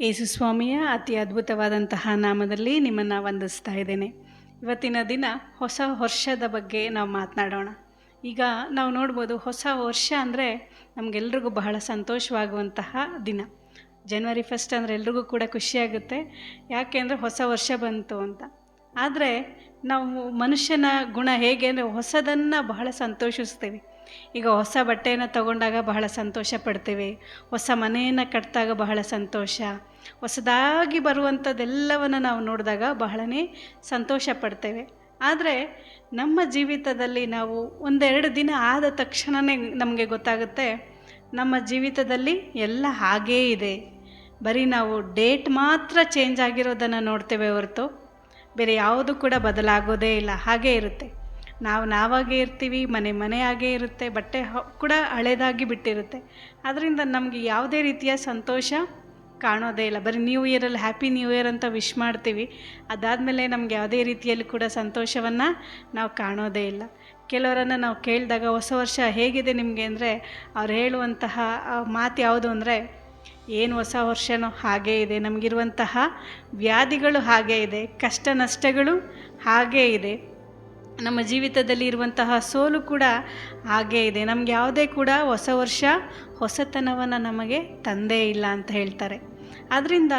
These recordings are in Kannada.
ಯೇಸುಸ್ವಾಮಿಯ ಅತಿ ಅದ್ಭುತವಾದಂತಹ ನಾಮದಲ್ಲಿ ನಿಮ್ಮನ್ನು ವಂದಿಸ್ತಾ ಇದ್ದೇನೆ. ಇವತ್ತಿನ ದಿನ ಹೊಸ ವರ್ಷದ ಬಗ್ಗೆ ನಾವು ಮಾತನಾಡೋಣ. ಈಗ ನಾವು ನೋಡ್ಬೋದು ಹೊಸ ವರ್ಷ ಅಂದರೆ ನಮಗೆಲ್ರಿಗೂ ಬಹಳ ಸಂತೋಷವಾಗುವಂತಹ ದಿನ. ಜನವರಿ ಫಸ್ಟ್ ಅಂದರೆ ಎಲ್ರಿಗೂ ಕೂಡ ಖುಷಿಯಾಗುತ್ತೆ. ಯಾಕೆ ಅಂದರೆ ಹೊಸ ವರ್ಷ ಬಂತು ಅಂತ. ಆದರೆ ನಾವು ಮನುಷ್ಯನ ಗುಣ ಹೇಗೆ ಅಂದರೆ ಹೊಸದನ್ನು ಬಹಳ ಸಂತೋಷಿಸ್ತೀವಿ. ಈಗ ಹೊಸ ಬಟ್ಟೆಯನ್ನು ತಗೊಂಡಾಗ ಬಹಳ ಸಂತೋಷ ಪಡ್ತೇವೆ. ಹೊಸ ಮನೆಯನ್ನು ಕಟ್ಟಿದಾಗ ಬಹಳ ಸಂತೋಷ. ಹೊಸದಾಗಿ ಬರುವಂಥದ್ದೆಲ್ಲವನ್ನು ನಾವು ನೋಡಿದಾಗ ಬಹಳನೇ ಸಂತೋಷ ಪಡ್ತೇವೆ. ಆದರೆ ನಮ್ಮ ಜೀವಿತದಲ್ಲಿ ನಾವು ಒಂದೆರಡು ದಿನ ಆದ ತಕ್ಷಣವೇ ನಮಗೆ ಗೊತ್ತಾಗುತ್ತೆ, ನಮ್ಮ ಜೀವಿತದಲ್ಲಿ ಎಲ್ಲ ಹಾಗೇ ಇದೆ. ಬರೀ ನಾವು ಡೇಟ್ ಮಾತ್ರ ಚೇಂಜ್ ಆಗಿರೋದನ್ನು ನೋಡ್ತೇವೆ ಹೊರತು, ಬೇರೆ ಯಾವುದು ಕೂಡ ಬದಲಾಗೋದೇ ಇಲ್ಲ, ಹಾಗೇ ಇರುತ್ತೆ. ನಾವು ನಾವಾಗೇ ಇರ್ತೀವಿ, ಮನೆ ಮನೆ ಆಗೇ ಇರುತ್ತೆ, ಬಟ್ಟೆ ಕೂಡ ಹಳೇದಾಗಿ ಬಿಟ್ಟಿರುತ್ತೆ. ಅದರಿಂದ ನಮಗೆ ಯಾವುದೇ ರೀತಿಯ ಸಂತೋಷ ಕಾಣೋದೇ ಇಲ್ಲ. ಬರೀ ನ್ಯೂ ಇಯರಲ್ಲಿ ಹ್ಯಾಪಿ ನ್ಯೂ ಇಯರ್ ಅಂತ ವಿಶ್ ಮಾಡ್ತೀವಿ. ಅದಾದಮೇಲೆ ನಮ್ಗೆ ಯಾವುದೇ ರೀತಿಯಲ್ಲಿ ಕೂಡ ಸಂತೋಷವನ್ನು ನಾವು ಕಾಣೋದೇ ಇಲ್ಲ. ಕೆಲವರನ್ನು ನಾವು ಕೇಳಿದಾಗ ಹೊಸ ವರ್ಷ ಹೇಗಿದೆ ನಿಮಗೆ ಅಂದರೆ, ಅವ್ರು ಹೇಳುವಂತಹ ಮಾತು ಯಾವುದು ಅಂದರೆ, ಏನು ಹೊಸ ವರ್ಷನೋ ಹಾಗೇ ಇದೆ, ನಮಗಿರುವಂತಹ ವ್ಯಾಧಿಗಳು ಹಾಗೇ ಇದೆ, ಕಷ್ಟ ನಷ್ಟಗಳು ಹಾಗೇ ಇದೆ. ನಮ್ಮ ಜೀವಿತದಲ್ಲಿ ಇರುವಂತಹ ಸೋಲು ಕೂಡ ಹಾಗೇ ಇದೆ. ನಮ್ಗೆ ಯಾವುದೇ ಕೂಡ ಹೊಸ ವರ್ಷ, ಹೊಸತನವನ್ನು ನಮಗೆ ತಂದೇ ಇಲ್ಲ ಅಂತ ಹೇಳ್ತಾರೆ. ಆದ್ದರಿಂದ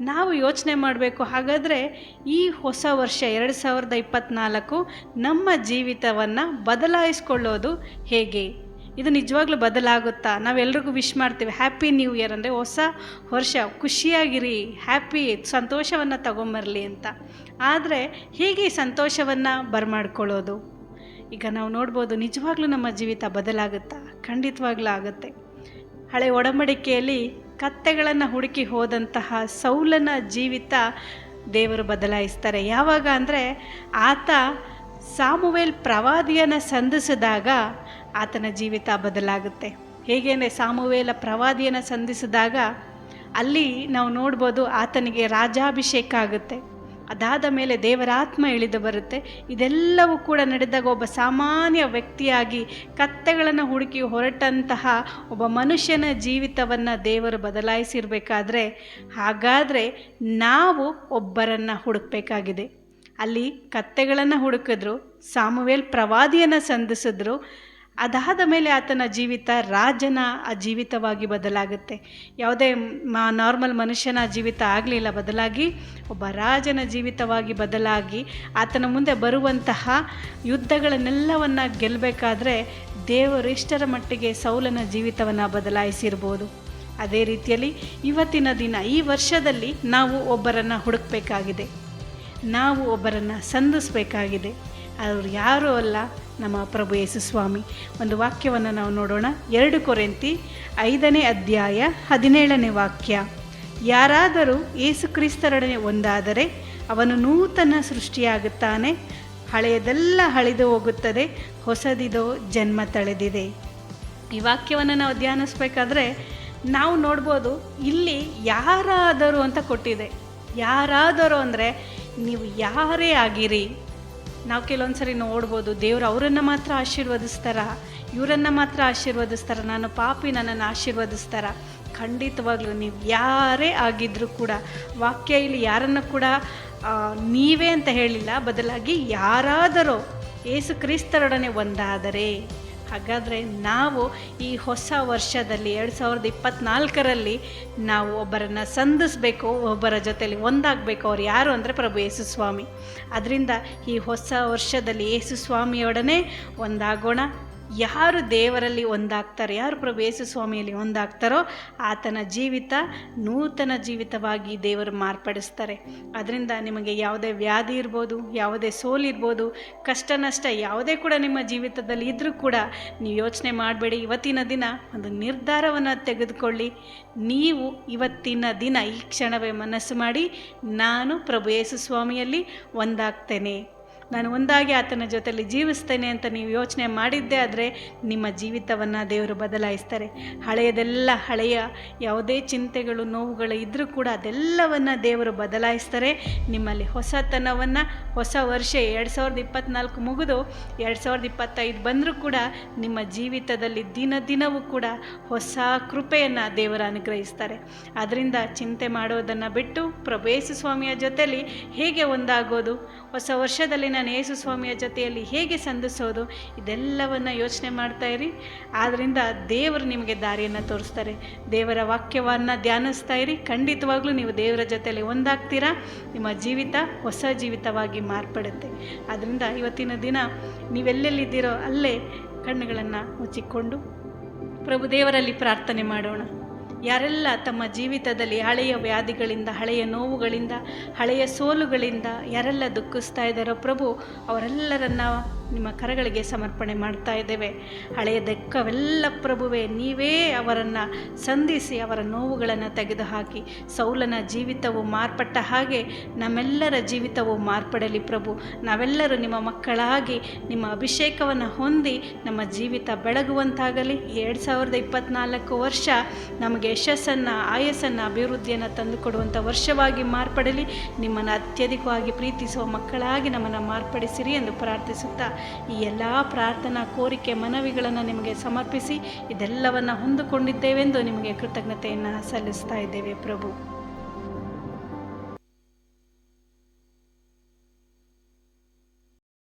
ನಾವು ಯೋಚನೆ ಮಾಡಬೇಕು. ಹಾಗಾದರೆ ಈ ಹೊಸ ವರ್ಷ ಎರಡು ಸಾವಿರದ ಇಪ್ಪತ್ತ್ನಾಲ್ಕು ನಮ್ಮ ಜೀವಿತವನ್ನು ಬದಲಾಯಿಸ್ಕೊಳ್ಳೋದು ಹೇಗೆ? ಇದು ನಿಜವಾಗ್ಲೂ ಬದಲಾಗುತ್ತಾ? ನಾವೆಲ್ರಿಗೂ ವಿಶ್ ಮಾಡ್ತೀವಿ. ಹ್ಯಾಪಿ ನ್ಯೂ ಇಯರ್ ಅಂದರೆ ಹೊಸ ವರ್ಷ. ಖುಷಿಯಾಗಿರಿ. ಹ್ಯಾಪಿ ಸಂತೋಷವನ್ನು ತಗೊಂಬರಲಿ ಅಂತ. ಆದರೆ ಹೇಗೆ ಸಂತೋಷವನ್ನು ಬರಮಾಡ್ಕೊಳ್ಳೋದು? ಈಗ ನಾವು ನೋಡ್ಬೋದು ನಿಜವಾಗ್ಲೂ ನಮ್ಮ ಜೀವಿತ ಬದಲಾಗುತ್ತಾ? ಖಂಡಿತವಾಗ್ಲೂ ಆಗುತ್ತೆ. ಹಳೆ ಒಡಂಬಡಿಕೆಯಲ್ಲಿ ಕತ್ತೆಗಳನ್ನು ಹುಡುಕಿ ಹೋದಂತಹ ಸೌಲನ ಜೀವಿತ ದೇವರು ಬದಲಾಯಿಸ್ತಾರೆ. ಯಾವಾಗ ಅಂದರೆ ಆತ ಸಾಮುವೇಲ್ ಪ್ರವಾದಿಯನ್ನು ಸಂಧಿಸಿದಾಗ ಆತನ ಜೀವಿತ ಬದಲಾಗುತ್ತೆ. ಹೇಗೇನೆ ಸಾಮುವೇಲ ಪ್ರವಾದಿಯನ್ನು ಸಂಧಿಸಿದಾಗ ಅಲ್ಲಿ ನಾವು ನೋಡ್ಬೋದು ಆತನಿಗೆ ರಾಜಾಭಿಷೇಕ ಆಗುತ್ತೆ. ಅದಾದ ಮೇಲೆ ದೇವರಾತ್ಮ ಇಳಿದು ಬರುತ್ತೆ. ಇದೆಲ್ಲವೂ ಕೂಡ ನಡೆದಾಗ ಒಬ್ಬ ಸಾಮಾನ್ಯ ವ್ಯಕ್ತಿಯಾಗಿ ಕತ್ತೆಗಳನ್ನು ಹುಡುಕಿ ಹೊರಟಂತಹ ಒಬ್ಬ ಮನುಷ್ಯನ ಜೀವಿತವನ್ನು ದೇವರು ಬದಲಾಯಿಸಿರಬೇಕಾದ್ರೆ ಹಾಗಾದರೆ ನಾವು ಒಬ್ಬರನ್ನು ಹುಡುಕಬೇಕಾಗಿದೆ. ಅಲ್ಲಿ ಕತ್ತೆಗಳನ್ನು ಹುಡುಕಿದ್ರು, ಸಾಮುವೇಲ್ ಪ್ರವಾದಿಯನ್ನು ಸಂಧಿಸಿದ್ರು ಅದಾದ ಮೇಲೆ ಆತನ ಜೀವಿತ ರಾಜನ ಜೀವಿತವಾಗಿ ಬದಲಾಗುತ್ತೆ. ಯಾವುದೇ ಮಾ ನಾರ್ಮಲ್ ಮನುಷ್ಯನ ಜೀವಿತ ಆಗಲಿಲ್ಲ, ಬದಲಾಗಿ ಒಬ್ಬ ರಾಜನ ಜೀವಿತವಾಗಿ ಬದಲಾಗಿ ಆತನ ಮುಂದೆ ಬರುವಂತಹ ಯುದ್ಧಗಳನ್ನೆಲ್ಲವನ್ನು ಗೆಲ್ಲಬೇಕಾದ್ರೆ ದೇವರು ಇಷ್ಟರ ಮಟ್ಟಿಗೆ ಸೌಲನ ಜೀವಿತವನ್ನು ಬದಲಾಯಿಸಿರ್ಬೋದು. ಅದೇ ರೀತಿಯಲ್ಲಿ ಇವತ್ತಿನ ದಿನ, ಈ ವರ್ಷದಲ್ಲಿ ನಾವು ಒಬ್ಬರನ್ನು ಹುಡುಕಬೇಕಾಗಿದೆ. ನಾವು ಒಬ್ಬರನ್ನು ಸಂಧಿಸಬೇಕಾಗಿದೆ. ಅವರು ಯಾರೂ ಅಲ್ಲ ನಮ್ಮ ಪ್ರಭು ಯೇಸು ಸ್ವಾಮಿ. ಒಂದು ವಾಕ್ಯವನ್ನು ನಾವು ನೋಡೋಣ. ಎರಡು ಕೊರೆಂತಿ ಐದನೇ ಅಧ್ಯಾಯ ಹದಿನೇಳನೇ ವಾಕ್ಯ. ಯಾರಾದರೂ ಯೇಸು ಕ್ರಿಸ್ತರೊಡನೆ ಒಂದಾದರೆ ಅವನು ನೂತನ ಸೃಷ್ಟಿಯಾಗುತ್ತಾನೆ. ಹಳೆಯದೆಲ್ಲ ಹಳಿದು ಹೋಗುತ್ತದೆ. ಹೊಸದಿದೋ ಜನ್ಮ ತಳೆದಿದೆ. ಈ ವಾಕ್ಯವನ್ನು ನಾವು ಧ್ಯಾನಿಸ್ಬೇಕಾದ್ರೆ ನಾವು ನೋಡ್ಬೋದು ಇಲ್ಲಿ ಯಾರಾದರೂ ಅಂತ ಕೊಟ್ಟಿದೆ. ಯಾರಾದರೂ ಅಂದರೆ ನೀವು ಯಾರೇ ಆಗಿರಿ. ನಾವು ಕೆಲವೊಂದು ಸರಿ ನೋಡ್ಬೋದು, ದೇವರು ಅವರನ್ನು ಮಾತ್ರ ಆಶೀರ್ವದಿಸ್ತಾರ, ಇವರನ್ನು ಮಾತ್ರ ಆಶೀರ್ವದಿಸ್ತಾರ, ನಾನು ಪಾಪಿ ನನ್ನನ್ನು ಆಶೀರ್ವದಿಸ್ತಾರ. ಖಂಡಿತವಾಗ್ಲೂ ನೀವು ಯಾರೇ ಆಗಿದ್ದರೂ ಕೂಡ, ವಾಕ್ಯ ಇಲ್ಲಿ ಯಾರನ್ನು ಕೂಡ ನೀವೇ ಅಂತ ಹೇಳಿಲ್ಲ, ಬದಲಾಗಿ ಯಾರಾದರೂ ಏಸು ಕ್ರಿಸ್ತರೊಡನೆ ಒಂದಾದರೆ. ಹಾಗಾದರೆ ನಾವು ಈ ಹೊಸ ವರ್ಷದಲ್ಲಿ ಎರಡು ಸಾವಿರದ ಇಪ್ಪತ್ತ್ನಾಲ್ಕರಲ್ಲಿ ನಾವು ಒಬ್ಬರನ್ನು ಸಂಧಿಸಬೇಕು, ಒಬ್ಬರ ಜೊತೆಯಲ್ಲಿ ಒಂದಾಗಬೇಕು ಅವ್ರು ಯಾರು ಅಂದರೆ ಪ್ರಭು ಯೇಸು ಸ್ವಾಮಿ ಅದರಿಂದ ಈ ಹೊಸ ವರ್ಷದಲ್ಲಿ ಯೇಸು ಸ್ವಾಮಿಯೊಡನೆ ಒಂದಾಗೋಣ. ಯಾರು ದೇವರಲ್ಲಿ ಒಂದಾಗ್ತಾರೆ, ಯಾರು ಪ್ರಭು ಯೇಸು ಸ್ವಾಮಿಯಲ್ಲಿ ಒಂದಾಗ್ತಾರೋ ಆತನ ಜೀವಿತ, ನೂತನ ಜೀವಿತವಾಗಿ ದೇವರು ಮಾರ್ಪಡಿಸ್ತಾರೆ. ಅದರಿಂದ ನಿಮಗೆ ಯಾವುದೇ ವ್ಯಾಧಿ ಇರ್ಬೋದು, ಯಾವುದೇ ಸೋಲಿರ್ಬೋದು ಕಷ್ಟ ನಷ್ಟ ಯಾವುದೇ ಕೂಡ ನಿಮ್ಮ ಜೀವಿತದಲ್ಲಿ ಇದ್ದರೂ ಕೂಡ ನೀವು ಯೋಚನೆ ಮಾಡಬೇಡಿ. ಇವತ್ತಿನ ದಿನ ಒಂದು ನಿರ್ಧಾರವನ್ನು ತೆಗೆದುಕೊಳ್ಳಿ. ನೀವು ಇವತ್ತಿನ ದಿನ ಈ ಕ್ಷಣವೇ ಮನಸ್ಸು ಮಾಡಿ, ನಾನು ಪ್ರಭು ಯೇಸು ಸ್ವಾಮಿಯಲ್ಲಿ ಒಂದಾಗ್ತೇನೆ. ನಾನು ಒಂದಾಗಿ ಆತನ ಜೊತೆಯಲ್ಲಿ ಜೀವಿಸ್ತೇನೆ ಅಂತ ನೀವು ಯೋಚನೆ ಮಾಡಿದ್ದೇ ಆದರೆ ನಿಮ್ಮ ಜೀವಿತವನ್ನು ದೇವರು ಬದಲಾಯಿಸ್ತಾರೆ. ಹಳೆಯದೆಲ್ಲ ಹಳೆಯ ಯಾವುದೇ ಚಿಂತೆಗಳು, ನೋವುಗಳು ಇದ್ದರೂ ಕೂಡ ಅದೆಲ್ಲವನ್ನು ದೇವರು ಬದಲಾಯಿಸ್ತಾರೆ. ನಿಮ್ಮಲ್ಲಿ ಹೊಸತನವನ್ನು ಹೊಸ ವರ್ಷ ಎರಡು ಸಾವಿರದ ಇಪ್ಪತ್ತ್ನಾಲ್ಕು ಮುಗಿದು ಎರಡು ಸಾವಿರದ ಇಪ್ಪತ್ತೈದು ಬಂದರೂ ಕೂಡ ನಿಮ್ಮ ಜೀವಿತದಲ್ಲಿ ದಿನ ದಿನವೂ ಕೂಡ ಹೊಸ ಕೃಪೆಯನ್ನು ದೇವರು ಅನುಗ್ರಹಿಸ್ತಾರೆ. ಅದರಿಂದ ಚಿಂತೆ ಮಾಡೋದನ್ನು ಬಿಟ್ಟು ಪ್ರಭೇಸು ಸ್ವಾಮಿಯ ಜೊತೆಯಲ್ಲಿ ಹೇಗೆ ಒಂದಾಗೋದು? ಹೊಸ ವರ್ಷದಲ್ಲಿ ನಾನು ಯೇಸು ಸ್ವಾಮಿಯ ಜೊತೆಯಲ್ಲಿ ಹೇಗೆ ಸಂಧಿಸೋದು? ಇದೆಲ್ಲವನ್ನು ಯೋಚನೆ ಮಾಡ್ತಾ ಇರಿ. ಆದ್ದರಿಂದ ದೇವರು ನಿಮಗೆ ದಾರಿಯನ್ನು ತೋರಿಸ್ತಾರೆ. ದೇವರ ವಾಕ್ಯವನ್ನು ಧ್ಯಾನಿಸ್ತಾ ಇರಿ. ಖಂಡಿತವಾಗ್ಲೂ ನೀವು ದೇವರ ಜೊತೆಯಲ್ಲಿ ಒಂದಾಗ್ತೀರಾ? ನಿಮ್ಮ ಜೀವಿತ ಹೊಸ ಜೀವಿತವಾಗಿ ಮಾರ್ಪಡುತ್ತೆ. ಆದ್ದರಿಂದ ಇವತ್ತಿನ ದಿನ ನೀವೆಲ್ಲೆಲ್ಲಿದ್ದೀರೋ ಅಲ್ಲೇ ಕಣ್ಣುಗಳನ್ನು ಮುಚ್ಚಿಕೊಂಡು ಪ್ರಭು ದೇವರಲ್ಲಿ ಪ್ರಾರ್ಥನೆ ಮಾಡೋಣ. ಯಾರೆಲ್ಲ ತಮ್ಮ ಜೀವಿತದಲ್ಲಿ ಹಳೆಯ ವ್ಯಾಧಿಗಳಿಂದ ಹಳೆಯ ನೋವುಗಳಿಂದ ಹಳೆಯ ಸೋಲುಗಳಿಂದ ಯಾರೆಲ್ಲ ದುಃಖಿಸ್ತಾ ಇದ್ದಾರೋ ಪ್ರಭು ಅವರೆಲ್ಲರನ್ನ ನಿಮ್ಮ ಕರಗಳಿಗೆ ಸಮರ್ಪಣೆ ಮಾಡ್ತಾ ಇದ್ದೇವೆ. ಹಳೆಯ ದೆಕ್ಕವೆಲ್ಲ ಪ್ರಭುವೆ, ನೀವೇ ಅವರನ್ನು ಸಂಧಿಸಿ ಅವರ ನೋವುಗಳನ್ನು ತೆಗೆದುಹಾಕಿ. ಸೌಲನ ಜೀವಿತವು ಮಾರ್ಪಟ್ಟ ಹಾಗೆ ನಮ್ಮೆಲ್ಲರ ಜೀವಿತವು ಮಾರ್ಪಡಲಿ ಪ್ರಭು. ನಾವೆಲ್ಲರೂ ನಿಮ್ಮ ಮಕ್ಕಳಾಗಿ ನಿಮ್ಮ ಅಭಿಷೇಕವನ್ನು ಹೊಂದಿ ನಮ್ಮ ಜೀವಿತ ಬೆಳಗುವಂತಾಗಲಿ. ಎರಡು ಸಾವಿರದ ಇಪ್ಪತ್ತ್ನಾಲ್ಕು ವರ್ಷ ನಮಗೆ ಯಶಸ್ಸನ್ನು, ಆಯಸ್ಸನ್ನು, ಅಭಿವೃದ್ಧಿಯನ್ನು ತಂದುಕೊಡುವಂಥ ವರ್ಷವಾಗಿ ಮಾರ್ಪಡಲಿ. ನಿಮ್ಮನ್ನು ಅತ್ಯಧಿಕವಾಗಿ ಪ್ರೀತಿಸುವ ಮಕ್ಕಳಾಗಿ ನಮ್ಮನ್ನು ಮಾರ್ಪಡಿಸಿರಿ ಎಂದು ಪ್ರಾರ್ಥಿಸುತ್ತಾ ಈ ಎಲ್ಲ ಪ್ರಾರ್ಥನಾ ಕೋರಿಕೆ ಮನವಿಗಳನ್ನು ನಿಮಗೆ ಸಮರ್ಪಿಸಿ ಇದೆಲ್ಲವನ್ನು ಹೊಂದಿಕೊಂಡಿದ್ದೇವೆಂದು ನಿಮಗೆ ಕೃತಜ್ಞತೆಯನ್ನು ಸಲ್ಲಿಸ್ತಾ ಇದ್ದೇವೆ ಪ್ರಭು.